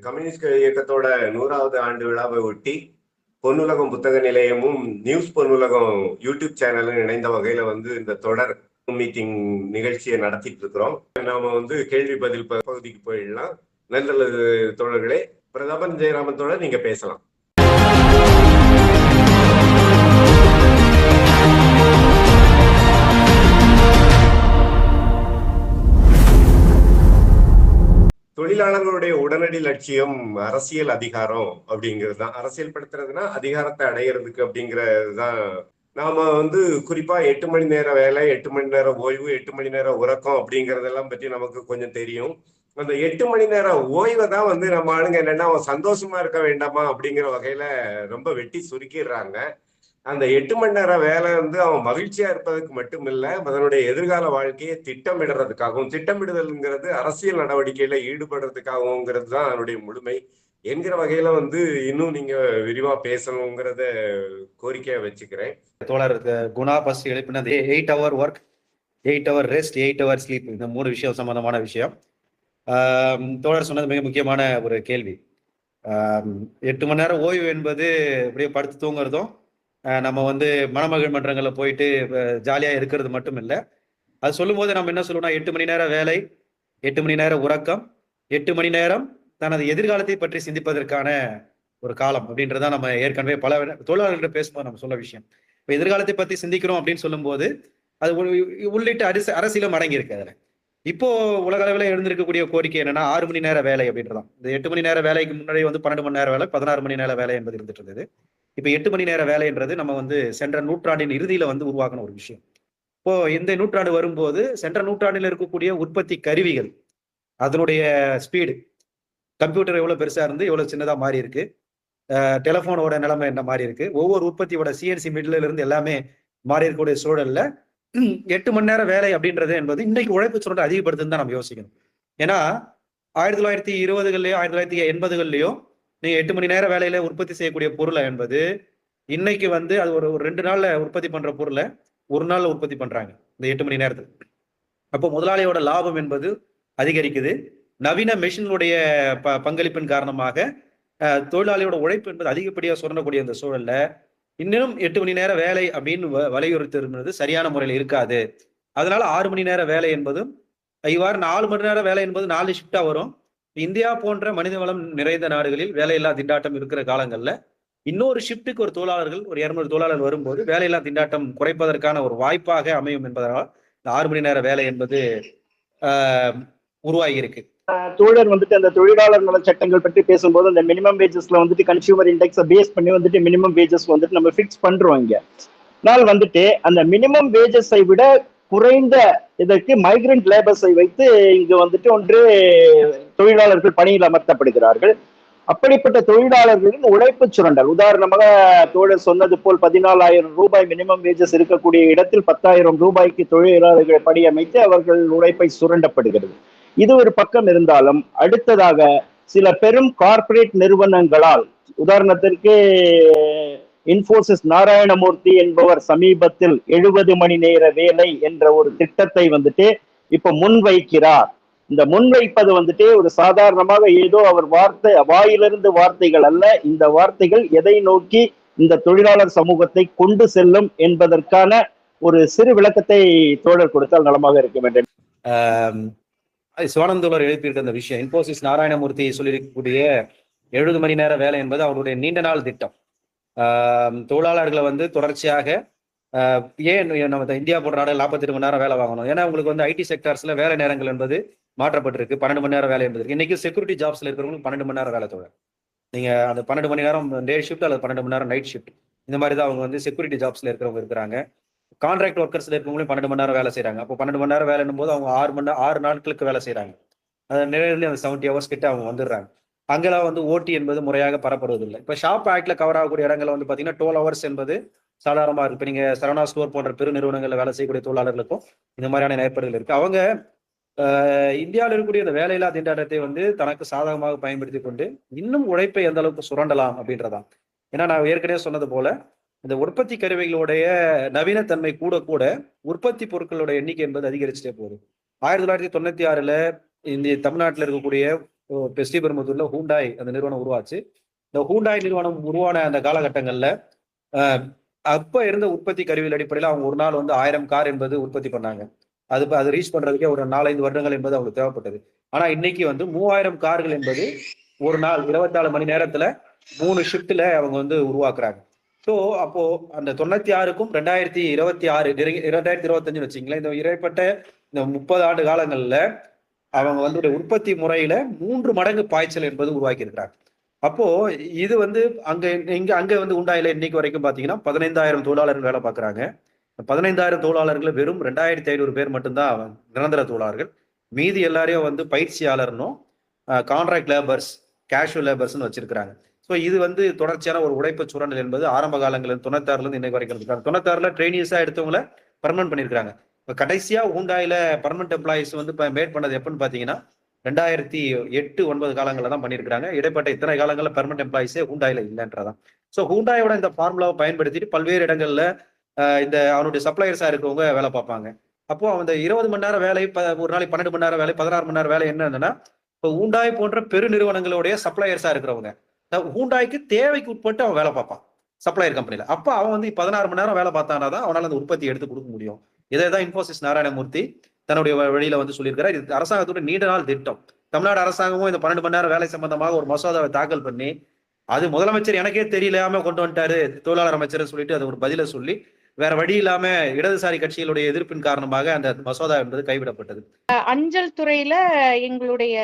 Communist இயக்கத்தோட நூறாவது ஆண்டு விழாவை ஒட்டி பொன்னுலகம் புத்தக நிலையமும் நியூஸ் பொன்னுலகம் யூடியூப் சேனலும் இணைந்த வகையில வந்து இந்த தொடர் மீட்டிங் நிகழ்ச்சியை நடத்திட்டு இருக்கிறோம். நாம வந்து கேள்வி பதில் பகுதிக்கு போயிடலாம். நல்லது தோழர்களே. பிரதமர் ஜெயராமன் தோழர் நீங்க பேசலாம். தொழிலாளர்களுடைய உடனடி லட்சியம் அரசியல் அதிகாரம் அப்படிங்கிறது தான். அரசியல் படுத்துறதுன்னா அதிகாரத்தை அடையிறதுக்கு அப்படிங்கிறது தான் நாம வந்து குறிப்பா எட்டு மணி நேர வேலை எட்டு மணி நேரம் ஓய்வு எட்டு மணி நேரம் உறக்கம் அப்படிங்கறதெல்லாம் பற்றி நமக்கு கொஞ்சம் தெரியும். அந்த எட்டு மணி நேரம் ஓய்வை தான் வந்து நம்ம ஆளுங்க என்னன்னா அவன் சந்தோஷமா இருக்க வேண்டாமா அப்படிங்கிற வகையில ரொம்ப வெட்டி சுருக்கிடுறாங்க. அந்த எட்டு மணி நேரம் வேலை வந்து அவன் மகிழ்ச்சியா இருப்பதற்கு மட்டுமில்ல அதனுடைய எதிர்கால வாழ்க்கையை திட்டமிடுறதுக்காகவும் திட்டமிடுதல்ங்கிறது அரசியல் நடவடிக்கையில ஈடுபடுறதுக்காகவுங்கிறது தான் அதனுடைய முழுமை என்கிற வகையில வந்து இன்னும் நீங்க விரிவா பேசணுங்கிறத கோரிக்கையா வச்சுக்கிறேன். தோழர் Guna first எழுப்பினது eight hour work eight hour rest eight hour sleep இந்த மூணு விஷயம் சம்பந்தமான விஷயம். தோழர் சொன்னது மிக முக்கியமான ஒரு கேள்வி. எட்டு மணி நேரம் ஓய்வு என்பது அப்படியே படுத்து தூங்குறதும் நம்ம வந்து மணமகள் மன்றங்களில் போயிட்டு ஜாலியாக இருக்கிறது மட்டும் இல்லை. அது சொல்லும்போது நம்ம என்ன சொல்லுவோம்னா எட்டு மணி நேரம் வேலை எட்டு மணி நேரம் உறக்கம் எட்டு மணி நேரம் தனது எதிர்காலத்தை பற்றி சிந்திப்பதற்கான ஒரு காலம் அப்படின்றத நம்ம ஏற்கனவே பல தொழிலாளர்கிட்ட பேசும்போது நம்ம சொல்ல விஷயம். இப்போ எதிர்காலத்தை பற்றி சிந்திக்கிறோம் அப்படின்னு சொல்லும்போது அது உள்ளிட்ட அரசு அரசியலும் அடங்கியிருக்கு அதில். இப்போ உலக அளவில் எழுந்திருக்கக்கூடிய கோரிக்கை என்னன்னா ஆறு மணி நேர வேலை அப்படின்றதான். இந்த எட்டு மணி நேர வேலைக்கு முன்னாடி வந்து பன்னெண்டு மணி நேர வேலை பதினாறு மணி நேர வேலை என்பது இருந்துட்டு இருந்தது. இப்போ எட்டு மணி நேர வேலைன்றது நம்ம வந்து சென்ற நூற்றாண்டின் இறுதியில வந்து உருவாக்கின ஒரு விஷயம். இப்போ இந்த நூற்றாண்டு வரும்போது சென்ற நூற்றாண்டில் இருக்கக்கூடிய உற்பத்தி கருவிகள் அதனுடைய ஸ்பீடு கம்ப்யூட்டர் எவ்வளோ பெருசாக இருந்து எவ்வளோ சின்னதாக மாறி இருக்கு டெலஃபோனோட நிலைமை என்ன மாறி இருக்கு ஒவ்வொரு உற்பத்தியோட சிஎன்சி மிடில் இருந்து எல்லாமே மாறி இருக்கக்கூடிய சூழல்ல எட்டு மணி நேரம் வேலை அப்படின்றது என்பது இன்னைக்கு உழைப்பு சுரண்டை அதிகப்படுத்துன்னு தான் நம்ம யோசிக்கணும். ஏன்னா ஆயிரத்தி தொள்ளாயிரத்தி இருபதுகள்லயோ ஆயிரத்தி தொள்ளாயிரத்தி எண்பதுகள்லயோ நீங்க எட்டு மணி நேர வேலையில உற்பத்தி செய்யக்கூடிய பொருளை என்பது இன்னைக்கு வந்து அது ஒரு ஒரு ரெண்டு நாள்ல உற்பத்தி பண்ற பொருளை ஒரு நாள்ல உற்பத்தி பண்றாங்க இந்த எட்டு மணி நேரத்துக்கு அப்போ முதலாளியோட லாபம் என்பது அதிகரிக்குது. நவீன மெஷினுடைய ப பங்களிப்பின் காரணமாக தொழிலாளியோட உழைப்பு என்பது அதிகப்படியாக சுரண்டக்கூடிய இந்த சூழல்ல இன்னும் எட்டு மணி நேர வேலை அப்படின்னு வ- வலியுறுத்துறது சரியான முறையில் இருக்காது. அதனால ஆறு மணி நேர வேலை என்பதும் இவ்வாறு நாலு மணி நேரம் வேலை என்பது நாலு ஷிஃப்டா வரும். இந்தியா போன்ற மனித வளம் நிறைந்த நாடுகளில் வேலையில்லா திண்டாட்டம் இருக்கிற காலங்களில் இன்னொரு ஷிஃப்ட்டுக்கு ஒரு தொழிலாளர்கள் ஒரு இரநூறு தொழிலாளர் வரும்போது வேலையில்லா திண்டாட்டம் குறைப்பதற்கான ஒரு வாய்ப்பாக அமையும் என்பதனால் இந்த ஆறு மணி நேர வேலை என்பது ஆஹ், உருவாகி இருக்கு தோழர் வந்துட்டு அந்த தொழிலாளர் நல சட்டங்கள் பற்றி பேசும்போது அந்த மினிமம் வேஜஸ்ல வந்துட்டு கன்சியூமர் இண்டெக்ஸை பேஸ் பண்ணி வந்துட்டு மினிமம் வேஜஸ் வந்துட்டு நம்ம ஃபிக்ஸ் பண்றோம் இங்க. ஆனால் வந்துட்டு அந்த மினிமம் வேஜஸை விட குறைந்த இதற்கு மைக்ரண்ட் லேபர்ஸை வைத்து இங்கு வந்துட்டு ஒன்று தொழிலாளர்கள் பணியில் அமர்த்தப்படுகிறார்கள். அப்படிப்பட்ட தொழிலாளர்களின் உழைப்பு சுரண்டல். உதாரணமாக தோழர் சொன்னது போல் பதினாலாயிரம் ரூபாய் மினிமம் வேஜஸ் இருக்கக்கூடிய இடத்தில் பத்தாயிரம் ரூபாய்க்கு தொழிலாளர்களை பணியமைத்து அவர்கள் உழைப்பை சுரண்டப்படுகிறது. இது ஒரு பக்கம் இருந்தாலும் அடுத்ததாக சில பெரும் கார்ப்பரேட் நிறுவனங்களால் உதாரணத்திற்கு இன்போசிஸ் நாராயணமூர்த்தி என்பவர் சமீபத்தில் எழுபது மணி நேர வேலை என்ற ஒரு திட்டத்தை வந்துட்டு இப்ப முன்வைக்கிறார். இந்த முன்வைப்பது வந்துட்டு ஒரு சாதாரணமாக ஏதோ அவர் வார்த்தை வாயிலிருந்து வார்த்தைகள் அல்ல. இந்த வார்த்தைகள் எதை நோக்கி இந்த தொழிலாளர் சமூகத்தை கொண்டு செல்லும் என்பதற்கான ஒரு சிறு விளக்கத்தை தோழர் கொடுத்தால் நலமாக இருக்க வேண்டும். சிவானந்தோழர் எழுப்பியிருக்க அந்த விஷயம். இன்போசிஸ் நாராயணமூர்த்தி சொல்லியிருக்கக்கூடிய எழுபது மணி நேர வேலை என்பது அவருடைய நீண்ட நாள் திட்டம். தொழிலாளர்களை வந்து தொடர்ச்சியாக ஏன் நம்ம இந்தியா போன்ற நாடு நாற்பத்தெட்டு மணி நேரம் வேலை வாங்கணும்? ஏன்னா உங்களுக்கு வந்து ஐடி செக்டார்ஸ்ல வேலை நேரங்கள் என்பது மாற்றப்பட்டிருக்கு. பன்னெண்டு மணி நேரம் வேலை என்பது இன்னைக்கு செக்யூரிட்டி ஜாப்ஸ்ல இருக்கிறவங்களுக்கு பன்னெண்டு மணி நேரம் வேலை தோழர் நீங்க அந்த பன்னெண்டு மணி நேரம் டே ஷிஃப்ட் அல்லது பன்னெண்டு மணி நேரம் நைட் ஷிஃப்ட் இந்த மாதிரி தான் அவங்க வந்து செக்யூரிட்டி ஜாப்ஸ்ல இருக்கிறவங்க இருக்கிறாங்க. கான்ட்ராக்ட் ஒர்க்கர்ஸ்ல இருக்கவங்களும் பன்னெண்டு மணி நேரம் வேலை செய்யறாங்க அப்போ பன்னெண்டு மணி நேரம் வேலைன்னும் போது அவங்க ஆறு மணி ஆறு நாட்களுக்கு வேலை செய்யறாங்க அது நிறைய அந்த செவன்டி ஹவர்ஸ் கிட்ட அவங்க வந்துடுறாங்க. அங்கெல்லாம் வந்து ஓட்டி என்பது முறையாக பரப்படுவதில்லை இப்போ ஷாப் ஆக்ட்ல கவர் ஆகக்கூடிய இடங்கள்ல வந்து பார்த்தீங்கன்னா டுவெல் ஹவர்ஸ் என்பது சாதாரணமாக இருக்கு. இப்போ நீங்க சரவணா ஸ்டோர் போன்ற பெரு நிறுவனங்களில் வேலை செய்யக்கூடிய தொழிலாளர்களுக்கும் இந்த மாதிரியான ஏற்பாடுகள் இருக்கு. அவங்க இந்தியாவில் இருக்கக்கூடிய இந்த வேலையில்லா திண்டாட்டத்தை வந்து தனக்கு சாதகமாக பயன்படுத்தி கொண்டு இன்னும் உழைப்பை எந்த அளவுக்கு சுரண்டலாம் அப்படின்றதான். ஏன்னா நான் ஏற்கனவே சொன்னது போல இந்த உற்பத்தி கருவிகளுடைய நவீனத்தன்மை கூட கூட உற்பத்தி பொருட்களோட எண்ணிக்கை என்பது அதிகரிச்சுட்டே போகுது. ஆயிரத்தி தொள்ளாயிரத்தி தொண்ணூத்தி ஆறுல இந்த தமிழ்நாட்டில் இருக்கக்கூடிய இப்போ ஹூண்டாய் அந்த நிறுவனம் உருவாச்சு. இந்த ஹூண்டாய் நிறுவனம் உருவான அந்த காலகட்டங்கள்ல அப்ப இருந்த உற்பத்தி கருவியில் அடிப்படையில் அவங்க ஒரு நாள் வந்து ஆயிரம் கார் என்பது உற்பத்தி பண்ணாங்க. அது அது ரீச் பண்றதுக்கே ஒரு நாலஞ்சு வருடங்கள் என்பது அவங்களுக்கு தேவைப்பட்டது. ஆனா இன்னைக்கு வந்து மூவாயிரம் கார்கள் என்பது ஒரு நாள் இருபத்தாலு மணி நேரத்துல மூணு ஷிஃப்ட்ல அவங்க வந்து உருவாக்குறாங்க. ஸோ அப்போ அந்த தொண்ணூத்தி ஆறுக்கும் ரெண்டாயிரத்தி இருபத்தி ஆறு இரண்டாயிரத்தி இருபத்தஞ்சுன்னு வச்சுங்களேன் இந்த இடைப்பட்ட இந்த முப்பது ஆண்டு காலங்கள்ல அவங்க வந்து உற்பத்தி முறையில மூன்று மடங்கு பாய்ச்சல் என்பது உருவாக்கி இருக்கிறாங்க. அப்போ இது வந்து அங்க இங்க அங்க வந்து உண்டாயில இன்னைக்கு வரைக்கும் பாத்தீங்கன்னா பதினைந்தாயிரம் தொழிலாளர்கள் வேலை பார்க்குறாங்க. பதினைந்தாயிரம் தொழிலாளர்கள் வெறும் ரெண்டாயிரத்தி ஐநூறு பேர் மட்டும்தான் நிரந்தர தொழிலாளர்கள். மீதி எல்லாரையும் வந்து பயிற்சியாளர்னும் கான்ட்ராக்ட் லேபர்ஸ் கேஷுவல் லேபர்ஸ்னு வச்சிருக்கிறாங்க. ஸோ இது வந்து தொடர்ச்சியான ஒரு உழைப்பு சுரண்டல் என்பது ஆரம்ப காலங்களில் தொண்ணூத்தாறுலேருந்து இன்னைக்கு வரைக்கும் இருக்காங்க தொண்ணூத்தாறுல ட்ரைனிஸா எடுத்தவங்கள பர்மனன்ட் பண்ணியிருக்காங்க இப்போ கடைசியாக ஹூண்டாயில் பர்மனன்ட் எம்ப்ளாயிஸ் வந்து இப்போ மேட் பண்ணது எப்படின்னு பார்த்தீங்கன்னா ரெண்டாயிரத்தி எட்டு ஒன்பது காலங்களில் தான் பண்ணியிருக்காங்க இடைப்பட்ட இத்தனை காலங்களில் பர்மனன்ட் எம்ப்ளாயிஸே ஹூண்டாயில இல்லைன்றதான். ஸோ ஹூண்டாயோட இந்த ஃபார்முலாவை பயன்படுத்திட்டு பல்வேறு இடங்களில் இந்த அவனுடைய சப்ளையர்ஸாக இருக்கவங்க வேலை பார்ப்பாங்க. அப்போ அந்த இருபது மணி நேரம் வேலை இப்போ ஒரு நாளைக்கு பன்னெண்டு மணி நேரம் வேலை பதினாறு மணி நேரம் வேலை என்னன்னா இப்போ ஹூண்டாய் போன்ற பெரு நிறுவனங்களுடைய இருக்கிறவங்க ஹூண்டாய்க்கு தேவைக்கு உட்பட்டு அவன் வேலை பார்ப்பான் சப்ளையர் கம்பெனியில் அப்போ அவன் வந்து பதினாறு மணி நேரம் வேலை பார்த்தானா தான் அவனால் அந்த உற்பத்தி எடுத்து கொடுக்க முடியும். இதை தான் இன்ஃபோசிஸ் நாராயணமூர்த்தி தன்னுடைய வழியில் வந்து சொல்லியிருக்கிறார். இது அரசாங்கத்தோட நீண்ட நாள் திட்டம். தமிழ்நாடு அரசாங்கமும் இந்த பன்னெண்டு மணி நேரம் வேலை சம்பந்தமாக ஒரு மசோதாவை தாக்கல் பண்ணி அது முதலமைச்சர் எனக்கே தெரியலாம கொண்டு வந்துட்டாரு தொழிலாளர் அமைச்சர் சொல்லிட்டு அது ஒரு பதில சொல்லி வேற வழி இல்லாம இடதுசாரி கட்சிகளுடைய எதிர்ப்பின் காரணமாக அந்த மசோதா என்பது கைவிடப்பட்டது. அஞ்சல் துறையில எங்களுடைய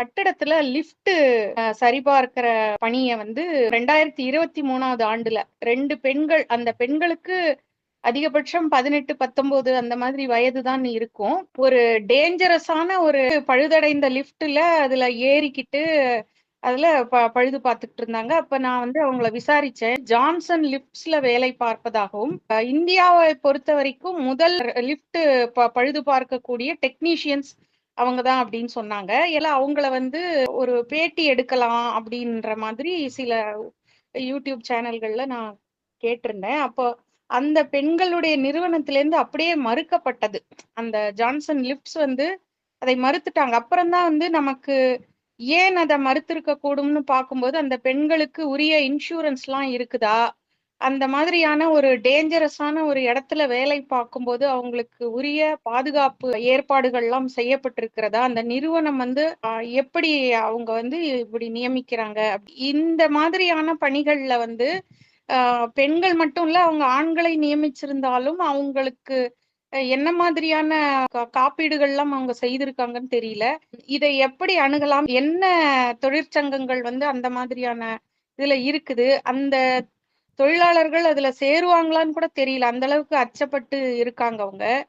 கட்டடத்துல லிஃப்ட் சரிபார்க்கிற பணியை வந்து ரெண்டாயிரத்தி இருபத்தி மூணாவது ஆண்டுல ரெண்டு பெண்கள் அந்த பெண்களுக்கு அதிகபட்சம் பதினெட்டு பத்தொன்பது அந்த மாதிரி வயது தான் இருக்கும். ஒரு டேஞ்சரஸான ஒரு பழுதடைந்த லிஃப்ட்ல அதுல ஏறிக்கிட்டு அதுல ப- பழுது பார்த்துக்கிட்டு இருந்தாங்க அப்ப நான் வந்து அவங்கள விசாரிச்சேன். ஜான்சன் லிப்ட்ஸ்ல வேலை பார்ப்பதாகவும் இந்தியாவை பொறுத்த வரைக்கும் முதல் லிஃப்ட் பழுது பார்க்கக்கூடிய டெக்னீஷியன்ஸ் அவங்க தான் அப்படின்னு சொன்னாங்க. எல்லாம் அவங்கள வந்து ஒரு பேட்டி எடுக்கலாம் அப்படின்ற மாதிரி சில யூடியூப் சேனல்கள்ல நான் கேட்டிருந்தேன். அப்போ அந்த பெண்களுடைய நிறுவனத்திலேருந்து அப்படியே மறுக்கப்பட்டது. அந்த ஜான்சன் லிப்ட்ஸ் வந்து அதை மறுத்துட்டாங்க. அப்புறம்தான் வந்து நமக்கு ஏன் அதை மறுத்திருக்க கூடும்னு பார்க்கும்போது அந்த பெண்களுக்கு உரிய இன்சூரன்ஸ்லாம் இருக்குதா? அந்த மாதிரியான ஒரு டேஞ்சரஸான ஒரு இடத்துல வேலை பார்க்கும்போது அவங்களுக்கு உரிய பாதுகாப்பு ஏற்பாடுகள்லாம் செய்யப்பட்டிருக்கிறதா? அந்த நிறுவனம் வந்து ஆஹ், எப்படி அவங்க வந்து இப்படி நியமிக்கிறாங்க? அப்படி- இந்த மாதிரியான பணிகள்ல வந்து ஆஹ், பெண்கள் மட்டும் இல்ல அவங்க ஆண்களை நியமிச்சிருந்தாலும் அவங்களுக்கு என்ன மாதிரியான கா- காப்பீடுகள்லாம் அவங்க செய்திருக்காங்கன்னு தெரியல. இதை எப்படி அணுகலாம்? என்ன தொழிற்சங்கங்கள் வந்து அந்த மாதிரியான இதுல இருக்குது? அந்த தொழிலாளர்கள் அதுல சேருவாங்களான்னு கூட தெரியல. அந்த அளவுக்கு அச்சப்பட்டு இருக்காங்க அவங்க.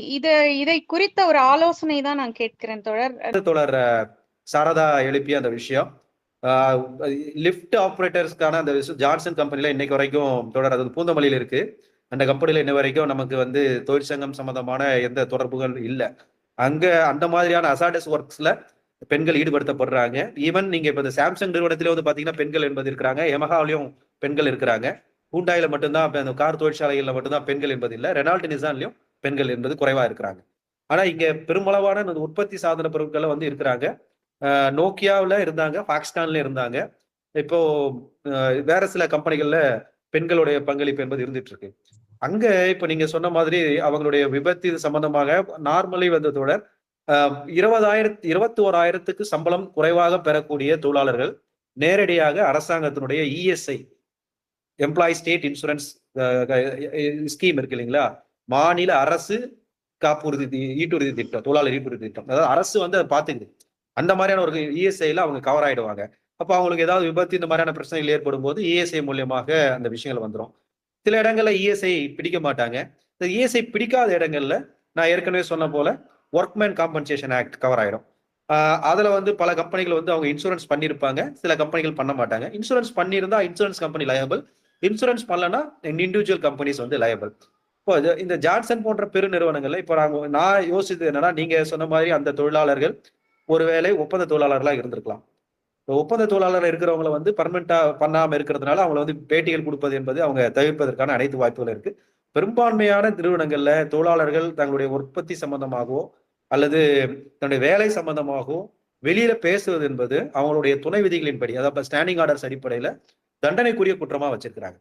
இத இதை குறித்த ஒரு ஆலோசனை தான் நான் கேட்கிறேன் தொடர் தொடர் சாரதா எழுப்பிய அந்த விஷயம். லிஃப்ட் ஆப்ரேட்டர்ஸ்க்கான அந்த ஜான்சன் கம்பெனில இன்னைக்கு வரைக்கும் தொடர் அது பூந்தமல்லியில் இருக்கு. அந்த கம்பெனியில் இன்ன வரைக்கும் நமக்கு வந்து தொழிற்சங்கம் சம்பந்தமான எந்த தொடர்புகள் இல்லை. அங்கே அந்த மாதிரியான அசாடஸ் ஒர்க்ஸில் பெண்கள் ஈடுபடுத்தப்படுறாங்க. ஈவன் நீங்கள் இப்போ இந்த சாம்சங் நிறுவனத்திலே வந்து பார்த்தீங்கன்னா பெண்கள் என்பது இருக்கிறாங்க. எமஹாலையும் பெண்கள் இருக்கிறாங்க. ஹூண்டாயில் மட்டும்தான் இப்ப அந்த கார் தொழிற்சாலைகளில் மட்டும்தான் பெண்கள் என்பது இல்லை. ரெனால்ட் நிசான்லையும் பெண்கள் என்பது குறைவாக இருக்கிறாங்க. ஆனால் இங்கே பெருமளவான இந்த உற்பத்தி சாதன பொருட்களை வந்து இருக்கிறாங்க. நோக்கியாவில் இருந்தாங்க ஃபாக்ஸ்கான்ல இருந்தாங்க. இப்போ வேற சில கம்பெனிகளில் பெண்களுடைய பங்களிப்பு என்பது இருந்துட்டு இருக்கு. அங்க இப்ப நீங்க சொன்ன மாதிரி அவங்களுடைய விபத்து இது சம்பந்தமாக நார்மலி வந்ததோட இருபதாயிரத்து இருபத்தி ஓராயிரத்துக்கு சம்பளம் குறைவாக பெறக்கூடிய தொழிலாளர்கள் நேரடியாக அரசாங்கத்தினுடைய ESI employee state insurance scheme இருக்கு இல்லைங்களா? மாநில அரசு காப்புறுதி ஈட்டுறுதி திட்டம் தொழிலாளர் ஈட்டுறுதி திட்டம். அதாவது அரசு வந்து அதை பார்த்துக்குது. அந்த மாதிரியான ஒரு இஎஸ்ஐல அவங்க கவர் ஆயிடுவாங்க. அப்போ அவங்களுக்கு ஏதாவது விபத்து இந்த மாதிரியான பிரச்சனைகள் ஏற்படும் போது இஎஸ்ஐ மூலியமாக அந்த விஷயங்கள் வந்துடும் சில இடங்கள்ல இஎஸ்ஐ பிடிக்க மாட்டாங்க. இந்த இஎஸ்ஐ பிடிக்காத இடங்கள்ல நான் ஏற்கனவே சொன்ன போல ஒர்க்மேன் காம்பன்சேஷன் ஆக்ட் கவர் ஆயிடும். அதில் அதுல வந்து பல கம்பெனிகள் வந்து அவங்க இன்சூரன்ஸ் பண்ணியிருப்பாங்க சில கம்பெனிகள் பண்ண மாட்டாங்க. இன்சூரன்ஸ் பண்ணியிருந்தா இன்சூரன்ஸ் கம்பெனி லயபிள் இன்சூரன்ஸ் பண்ணலன்னா இண்டிவிஜுவல் கம்பெனிஸ் வந்து லயபிள் இப்போ இந்த ஜான்சன் போன்ற பெரு நிறுவனங்கள்ல இப்போ நாங்கள் நான் யோசிச்சது என்னன்னா நீங்க சொன்ன மாதிரி அந்த தொழிலாளர்கள் ஒருவேளை ஒப்பந்த தொழிலாளர்களாக இருந்திருக்கலாம். ஒப்பந்த தொழிலாளர் இருக்கிறவங்கள வந்து பர்மனண்டா பண்ணாம இருக்கிறதுனால அவங்கள வந்து பேட்டிகள் கொடுப்பது என்பது அவங்க தவிர்ப்பதற்கான அனைத்து வாய்ப்புகள் இருக்கு. பெரும்பான்மையான நிறுவனங்கள்ல தொழிலாளர்கள் தங்களுடைய உற்பத்தி சம்பந்தமாகவோ அல்லது தன்னுடைய வேலை சம்பந்தமாகவோ வெளியில பேசுவது என்பது அவங்களுடைய துணை விதிகளின்படி அதாவது ஸ்டாண்டிங் ஆர்டர்ஸ் அடிப்படையில தண்டனைக்குரிய குற்றமா வச்சிருக்கிறாங்க.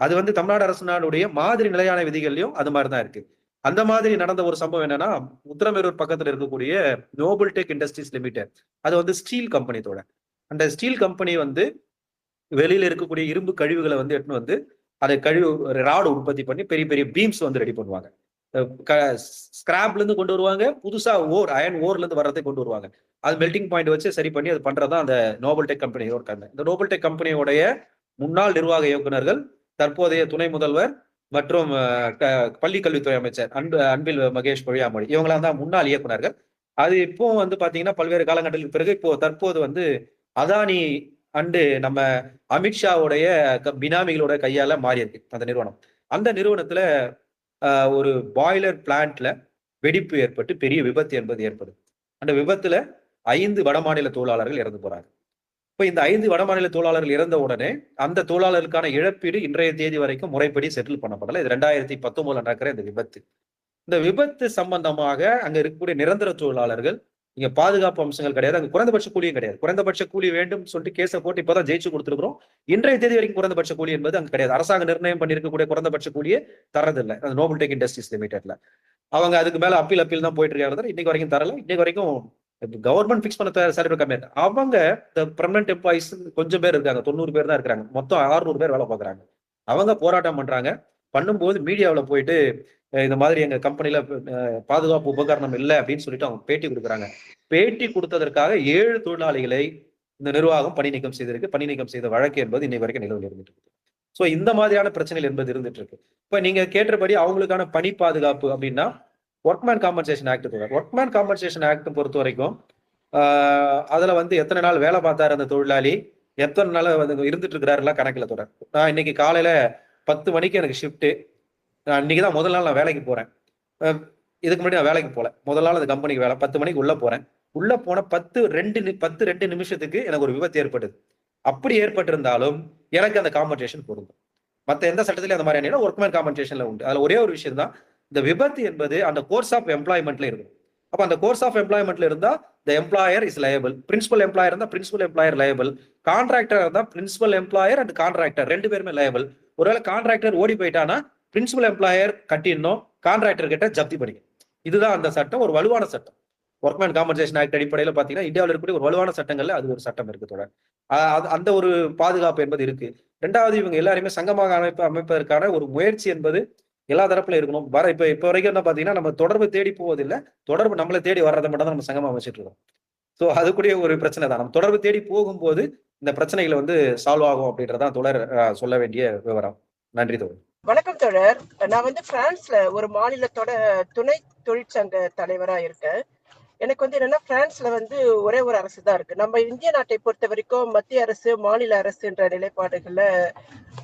அது வந்து தமிழ்நாடு அரசினுடைய மாதிரி நிலையான விதிகள்லயும் அது மாதிரி தான் இருக்கு. அந்த மாதிரி நடந்த ஒரு சம்பவம் என்னன்னா உத்தரமேரூர் பக்கத்துல இருக்கக்கூடிய நோபல் டெக் இண்டஸ்ட்ரீஸ் லிமிடெட் அது வந்து ஸ்டீல் கம்பெனி தோட அந்த ஸ்டீல் கம்பெனி வந்து வெளியில இருக்கக்கூடிய இரும்பு கழிவுகளை வந்து எடுத்துன்னு வந்து அதை கழிவு ராடு உற்பத்தி பண்ணி பெரிய பெரிய பீம்ஸ் வந்து ரெடி பண்ணுவாங்க. ஸ்கிராப்ல இருந்து கொண்டு வருவாங்க புதுசா ஓர் அயன் ஓர்ல இருந்து வர்றதை கொண்டு வருவாங்க. அது மெல்டிங் பாயிண்ட் வச்சு சரி பண்ணி அது பண்றதா அந்த நோபல் டெக் கம்பெனி இருக்காங்க இந்த நோபல் டெக் கம்பெனியோடைய முன்னாள் நிர்வாக இயக்குனர்கள் தற்போதைய துணை முதல்வர் மற்றும் க- பள்ளி கல்வித்துறை அமைச்சர் அன்பு அன்பில் மகேஷ் பொழியாமொழி இவங்களாம் தான் முன்னாள் இயக்குனர்கள் அது இப்போ வந்து பாத்தீங்கன்னா பல்வேறு காலகட்டங்களுக்கு பிறகு இப்போ தற்போது வந்து அதானி அண்டு நம்ம அமித்ஷாவுடைய க- பினாமிகளோட கையால மாறி இருக்கு அந்த நிறுவனம். அந்த நிறுவனத்துல ஒரு பாய்லர் பிளான்ட்ல வெடிப்பு ஏற்பட்டு பெரிய விபத்து என்பது ஏற்படுது. அந்த விபத்துல ஐந்து வடமாநில தொழிலாளர்கள் இறந்து போறாங்க. இப்ப இந்த ஐந்து வடமாநில தொழிலாளர்கள் இறந்த உடனே அந்த தொழிலாளர்களுக்கான இழப்பீடு இன்றைய தேதி வரைக்கும் முறைப்படி செட்டில் பண்ணப்படல. இது ரெண்டாயிரத்தி பத்தொன்பதுல நடக்கிற இந்த விபத்து. இந்த விபத்து சம்பந்தமாக அங்க இருக்கக்கூடிய நிரந்தர தொழிலாளர்கள் இங்க பாதுகாப்பு அம்சங்கள் கிடையாது. அங்க குறைந்தபட்ச கூலியும் கிடையாது. குறைந்தபட்ச கூலி வேண்டும் சொல்லிட்டு கேஸை போட்டு இப்பதான் ஜெயிச்சு கொடுத்துருக்கிறோம். இன்றைய தேதி வரைக்கும் குறைந்தபட்ச கூலி என்பது அங்க கிடையாது. அரசாங்கம் நிர்ணயம் பண்ணிருக்கக்கூடிய குறைந்தபட்ச கூலியே தரதில்லை. அந்த நோபல் டெக் இண்டஸ்ட்ரீஸ் லிமிடெட்ல. அவங்க அதுக்கு மேல அப்பீல் அப்பீல் தான் போயிட்டு இருக்காங்க இன்னைக்கு வரைக்கும் தரல. இன்னைக்கு வரைக்கும் கவர்மெண்ட் ஃபிக்ஸ் பண்ண சேலரி கம்மியா அவங்க இந்த பெர்மனன்ட் எம்ப்ளாயிஸ் கொஞ்சம் பேர் இருக்காங்க. தொண்ணூறு பேர் தான் இருக்காங்க மொத்தம் 600 பேர் வேலை பார்க்குறாங்க. அவங்க போராட்டம் பண்றாங்க. பண்ணும்போது மீடியாவில் போயிட்டு இந்த மாதிரி எங்க கம்பெனில பாதுகாப்பு உபகரணம் இல்லை அப்படின்னு சொல்லிட்டு அவங்க பேட்டி கொடுக்குறாங்க. பேட்டி கொடுத்ததற்காக ஏழு தொழிலாளிகளை இந்த நிர்வாகம் பணி நீக்கம் செய்திருக்கு. பணி நீக்கம் செய்த வழக்கு என்பது இன்னை வரைக்கும் நிலவில் இருந்துட்டு இருக்கு. ஸோ இந்த மாதிரியான பிரச்சனைகள் என்பது இருந்துட்டு இருக்கு. இப்போ நீங்க கேட்டபடி அவங்களுக்கான பணி பாதுகாப்பு அப்படின்னா workman compensation act workman compensation act பொறுத்த வரைக்கும் அதில் அதுல வந்து எத்தனை நாள் வேலை பார்த்தாரு அந்த தொழிலாளி? எத்தனை நாள் வந்து இருந்துட்டு இருக்கிறாருலாம் கணக்கில் தொடர். நான் இன்னைக்கு காலையில பத்து மணிக்கு எனக்கு ஷிஃப்ட்டு நான் இன்னைக்கு தான் முதல் நாள் நான் வேலைக்கு போறேன். இதுக்கு முன்னாடி நான் வேலைக்கு போல. முதல் நாள் அந்த கம்பெனிக்கு வேலை. பத்து மணிக்கு உள்ள போறேன். உள்ள போன பத்து ரெண்டு நி- பத்து ரெண்டு நிமிஷத்துக்கு எனக்கு ஒரு விபத்து ஏற்பட்டது. அப்படி ஏற்பட்டிருந்தாலும் எனக்கு அந்த காம்பன்சேஷன் பொருந்தும் மற்ற எந்த சட்டத்திலையும் அந்த மாதிரியான ஒர்க்மேன் காம்பன்சேஷன்ல உண்டு. அதுல ஒரே ஒரு விஷயம் தான் இந்த விபத்து என்பது அந்த கோர்ஸ் ஆஃப் எம்ப்ளாய்மெண்ட்ல இருக்கும் அப்ப அந்த கோர்ஸ் ஆஃப் எம்ப்ளாய்மெண்ட்ல இருந்தா the employer is liable principal employer இருந்தா பிரின்சிபல் எம்ப்ளாயர் லயபிள் கான்ட்ராக்டர் இருந்தா பிரின்சிபல் எம்ப்ளாயர் அண்ட் கான்ட்ராக்டர் ரெண்டு பேருமே லயபிள் ஒருவேளை கான்ட்ராக்டர் ஓடி போயிட்டானா பிரின்சிபல் எம்ப்ளாயர் கட்டியிருந்தோம் கான்ட்ராக்டர் கிட்ட ஜப்தி பண்ணிக்கணும் இதுதான் அந்த சட்டம் ஒரு வலுவான சட்டம். ஒர்க்மேன் காம்பன்சேஷன் ஆக்ட் அடிப்படையில் பார்த்தீங்கன்னா இந்தியாவில் இருக்கக்கூடிய ஒரு வலுவான சட்டங்கள்ல அது ஒரு சட்டம் இருக்கு தொடர். அது- அந்த ஒரு பாதுகாப்பு என்பது இருக்கு. ரெண்டாவது இவங்க எல்லாருமே சங்கமாக அமைப்பு அமைப்பதற்கான ஒரு முயற்சி என்பது எல்லா தரப்புல இருக்கணும். வர இப்ப இப்ப வரைக்கும் என்ன பாத்தீங்கன்னா நம்ம தொடர்பு தேடி போவதில்லை. தொடர்பு நம்மளை தேடி வர்றதை மட்டும் தான் நம்ம சங்கமா அமைச்சிட்டு இருக்கோம். ஸோ அதுக்குரிய ஒரு பிரச்சனை தான். நம்ம தொடர்பு தேடி போகும்போது இந்த பிரச்சனைகளை வந்து சால்வ் ஆகும் அப்படின்றதான் தொடர் சொல்ல வேண்டிய விவரம். நன்றி தோழர் வணக்கம் தொடர் நான் வந்து பிரான்ஸ்ல ஒரு மாநிலத்தோட துணை தொழிற்சங்க தலைவரா இருக்கேன். எனக்கு வந்து என்னன்னா பிரான்ஸ்ல வந்து ஒரே ஒரு அரசு தான் இருக்கு. நம்ம இந்திய நாட்டை பொறுத்த வரைக்கும் மத்திய அரசு மாநில அரசுன்ற நிலைப்பாடுகள்ல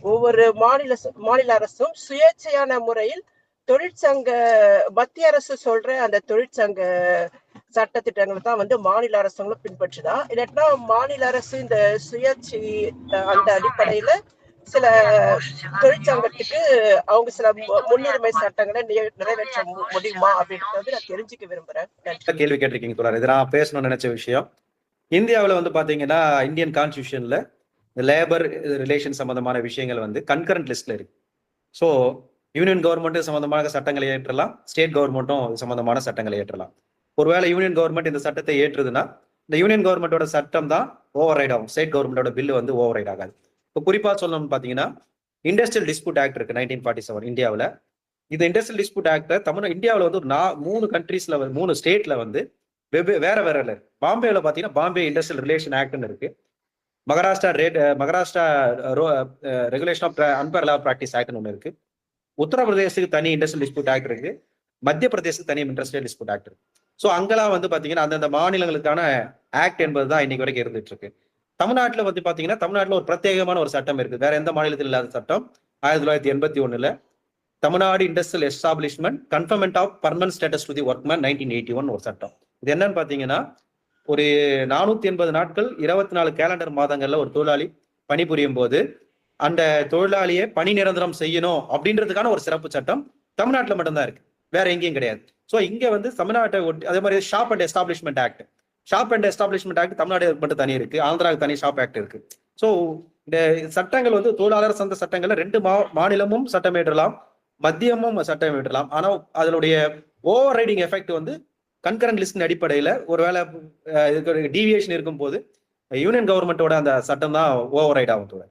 ஒவ்வொரு மாநில மாநில அரசும் சுயேட்சையான முறையில் தொழிற்சங்க மத்திய அரசு சொல்ற அந்த தொழிற்சங்க சட்ட திட்டங்களை தான் வந்து மாநில அரசுங்களும் பின்பற்றுதான் இல்லாட்டினா மாநில அரசு இந்த சுயேட்சை அந்த அடிப்படையில சில தொழிற்சங்கத்துக்கு அவங்க சில முன்னுரிமை சட்டங்களை நிறை- நிறைவேற்ற முடியுமா அப்படின்றத நான் தெரிஞ்சுக்க விரும்புறேன். கேள்வி கேட்டிருக்கீங்க தொடர் இது நான் பேசணும்னு நினைச்ச விஷயம் இந்தியாவில் வந்து பாத்தீங்கன்னா இந்தியன் கான்ஸ்டியூஷன்ல லேபர் ரிலேஷன் சம்பந்தமான விஷயங்கள் வந்து கன்கரண்ட் லிஸ்ட்ல இருக்கு. ஸோ யூனியன் கவர்மெண்ட் சம்பந்தமான சட்டங்களை ஏற்றலாம் ஸ்டேட் கவர்மெண்ட்டும் சம்பந்தமான சட்டங்களை ஏற்றலாம். ஒருவேளை யூனியன் கவர்மெண்ட் இந்த சட்டத்தை ஏற்றுதுன்னா இந்த யூனியன் கவர்மெண்டோட சட்டம் தான் ஓவர் ரைட் ஆகும் ஸ்டேட் கவர்மெண்டோட பில்லு வந்து ஓவர் ரைட் ஆகாது. இப்போ குறிப்பாக சொல்லணும்னு பார்த்தீங்கன்னா இண்டஸ்ட்ரியல் டிஸ்பியூட் ஆக்ட் இருக்கு நைன்டீன் ஃபார்ட்டி செவன் இந்தியாவில். இந்த இண்டஸ்ட்ரியல் டிஸ்பியூட் ஆக்டை தமிழ் இந்தியாவில் வந்து ஒரு நா மூணு கண்ட்ரீஸ்ல மூணு ஸ்டேட்டில் வந்து வெவ்வே வேற வேற இல்லை. பாம்பேல பார்த்தீங்கன்னா பாம்பே இண்டஸ்ட்ரியல் ரிலேஷன் ஆக்ட்னு இருக்கு. Maharashtra rate Maharashtra regulation of unfair law practice ஆக்ட்னு ஒன்று இருக்கு. உத்தரப்பிரதேசத்துக்கு தனி இண்டஸ்ட்ரியல் டிஸ்பியூட் ஆக்ட் இருக்கு. மத்திய பிரதேசத்துக்கு தனி இண்டஸ்ட்ரியல் டிஸ்பியூட் ஆக்ட் இருக்கு. ஸோ அங்கெல்லாம் வந்து பார்த்தீங்கன்னா அந்தந்த மாநிலங்களுக்கான ஆக்ட் என்பது தான் இன்னைக்கு வரைக்கும் இருந்துட்டு இருக்கு. தமிழ்நாட்டில் வந்து பார்த்தீங்கன்னா தமிழ்நாட்டில் ஒரு பிரத்யேகமான ஒரு சட்டம் இருக்குது வேற எந்த மாநிலத்தில் இல்லாத சட்டம். ஆயிரத்தி தொள்ளாயிரத்தி எண்பத்தி ஒன்றில் Tamil Nadu industrial establishment conferment of permanent status to the workman nineteen eighty one ஒரு சட்டம். இது என்னன்னு பார்த்தீங்கன்னா ஒரு நானூத்தி எண்பது நாட்கள் இருபத்தி நாலு கேலண்டர் மாதங்களில் ஒரு தொழிலாளி பணிபுரியும் போது அந்த தொழிலாளியை பணி நிரந்தரம் செய்யணும் அப்படின்றதுக்கான ஒரு சிறப்பு சட்டம் தமிழ்நாட்டில் மட்டும்தான் இருக்கு. வேற எங்கேயும் கிடையாது. ஸோ இங்கே வந்து தமிழ்நாட்டை ஒட்டி அதே மாதிரி shop and establishment act shop and establishment act Tamil Nadu மட்டும் தனி இருக்கு. ஆந்திராவுக்கு தனி ஷாப் ஆக்ட் இருக்கு. ஸோ இந்த சட்டங்கள் வந்து தொழிலாளர் சந்த சட்டங்கள்ல ரெண்டு மா மாநிலமும் சட்டம் இயற்றலாம் மத்தியமும் சட்டம் இயற்றலாம் ஆனால் அதனுடைய ஓவர் ரைடிங் எஃபெக்ட் வந்து கன்கரண்ட் லிஸ்டின் அடிப்படையில் ஒருவேளை டீவியேஷன் இருக்கும்போது யூனியன் கவர்மெண்ட்டோட அந்த சட்டம் தான் ஓவர் ரைட் ஆகும் தோழர்.